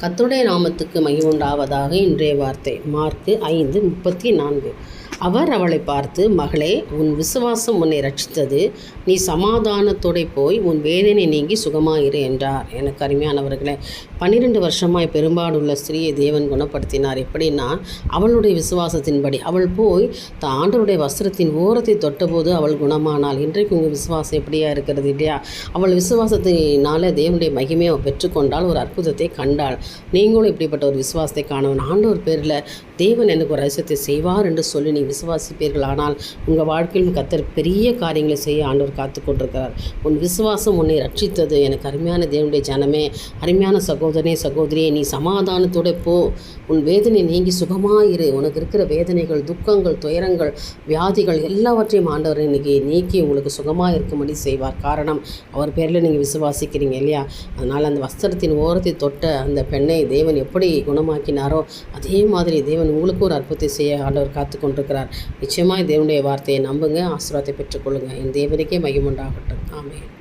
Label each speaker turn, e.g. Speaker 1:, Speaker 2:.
Speaker 1: கத்துடைய நாமத்துக்கு மகிமுண்டாவதாக இன்றைய வார்த்தை. மார்க்கு ஐந்து முப்பத்தி நான்கு. அவர் அவளை பார்த்து மகளே உன் விசுவாசம் உன்னை ரட்சித்தது நீ சமாதானத்தோட போய் உன் வேதனை நீங்கி சுகமாயிரு என்றார். எனக்கு அருமையானவர்களே பன்னிரெண்டு வருஷமாய் பெரும்பாடுள்ள ஸ்திரீயை தேவன் குணப்படுத்தினார். எப்படின்னா அவளுடைய விசுவாசத்தின்படி அவள் போய் தான் ஆண்டவருடைய வஸ்திரத்தின் ஓரத்தை தொட்டபோது அவள் குணமானாள். இன்றைக்கு உங்கள் விசுவாசம் எப்படியா இருக்கிறது இல்லையா? அவள் விசுவாசத்தினால தேவனுடைய மகிமையை அவள் பெற்றுக்கொண்டால் ஒரு அற்புதத்தை கண்டாள். நீங்களும் இப்படிப்பட்ட ஒரு விசுவாசத்தை காணவன் ஆண்டவர் பேரில் தேவன் எனக்கு ஒரு ரகசியத்தை செய்வார் என்று சொல்லி நீ விசுவாசிப்பீர்கள். ஆனால் உங்கள் வாழ்க்கையிலும் கத்தர் பெரிய காரியங்களை செய்ய ஆண்டவர் காத்து கொண்டிருக்கிறார் உன் விசுவாசம் உன்னை ரட்சித்தது. எனக்கு அருமையான தேவனுடைய ஜனமே அருமையான சகோதரனே சகோதரியே நீ சமாதானத்தோட போ. உன் வேதனை நீங்கி சுகமாயிரு உனக்கு இருக்கிற வேதனைகள் துக்கங்கள் துயரங்கள் வியாதிகள் எல்லாவற்றையும் ஆண்டவர் இன்னைக்கு நீக்கி உங்களுக்கு சுகமாக இருக்கும்படி செய்வார். காரணம் அவர் பேரில் நீங்கள் விசுவாசிக்கிறீங்க இல்லையா? அதனால் அந்த வஸ்திரத்தின் ஓரத்தை தொட்ட அந்த பெண்ணை தேவன் எப்படி குணமாக்கினாரோ அதே மாதிரி தேவன் உங்களுக்கு ஒரு அற்புதத்தை செய்ய ஆண்டவர் காத்து கொண்டிருக்கிறார் நிச்சயமாக தேவனுடைய வார்த்தையை நம்புங்க ஆசீர்வாதத்தை பெற்றுக்கொள்ளுங்க. என் தேவனுக்கே மகிமுண்டாகட்டும் ஆமென்.